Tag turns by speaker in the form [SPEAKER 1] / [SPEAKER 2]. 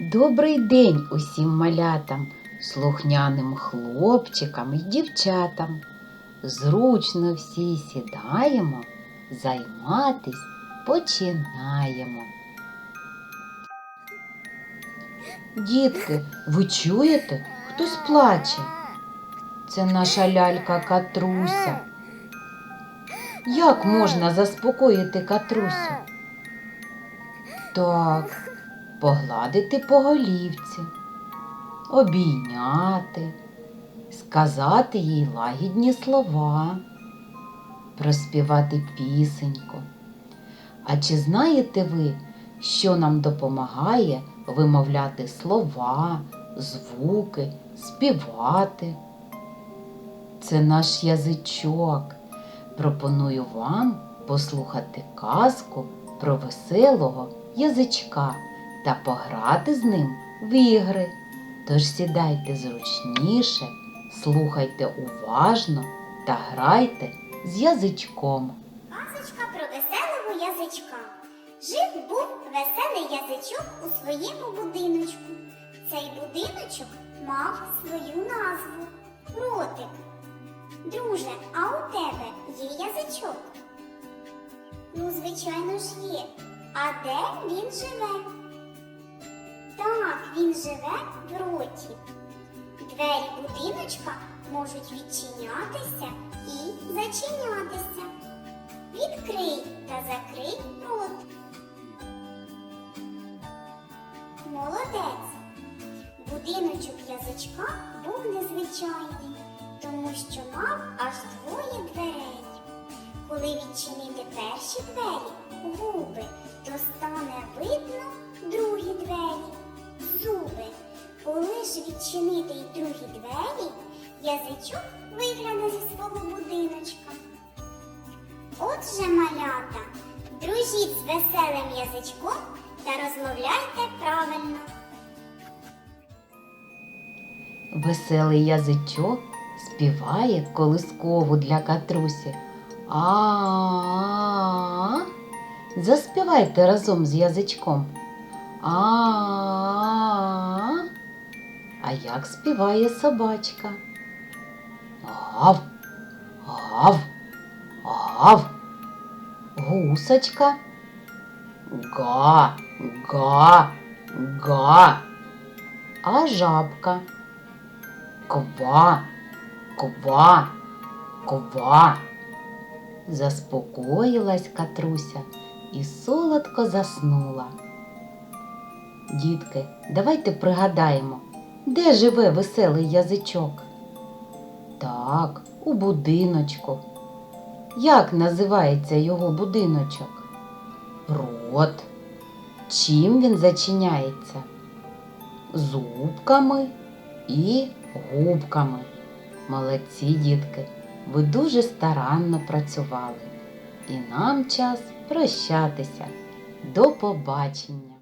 [SPEAKER 1] Добрий день усім малятам, слухняним хлопчикам і дівчатам. Зручно всі сідаємо, займатись починаємо. Дітки, ви чуєте? Хтось плаче. Це наша лялька Катруся. Як можна заспокоїти Катрусю? Так, погладити по голівці, обійняти, сказати їй лагідні слова, проспівати пісеньку. А чи знаєте ви, що нам допомагає вимовляти слова, звуки, співати? Це наш язичок. Пропоную вам послухати казку про веселого язичка та пограти з ним в ігри. Тож сідайте зручніше, слухайте уважно та грайте з язичком.
[SPEAKER 2] Казочка про веселого язичка. Жив був веселий язичок у своєму будиночку. Цей будиночок мав свою назву ротик. Друже, а у тебе є язичок? Ну, звичайно ж є. А де він живе? Так, він живе в роті. Двері будиночка можуть відчинятися і зачинятися. Відкрий та закрий рот. Молодець. Будиночок язичка був незвичайний, тому що мав аж двоє дверей. Коли відчинити перші двері, губи, то стане видно другі двері, відчинити й другі двері, язичок вигляне зі свого будиночка. Отже, малята, дружіть з веселим язичком та розмовляйте правильно.
[SPEAKER 1] Веселий язичок співає колискову для катрусі. а а Заспівайте разом з язичком. а а А як співає собачка? Гав, гав, гав. Гусочка. Га, га, га. А жабка. Ква, ква, ква. Заспокоїлась Катруся і солодко заснула. Дітки, давайте пригадаємо, де живе веселий язичок? Так, у будиночку. Як називається його будиночок? Рот. Чим він зачиняється? Зубками і губками. Молодці, дітки, ви дуже старанно працювали. І нам час прощатися. До побачення!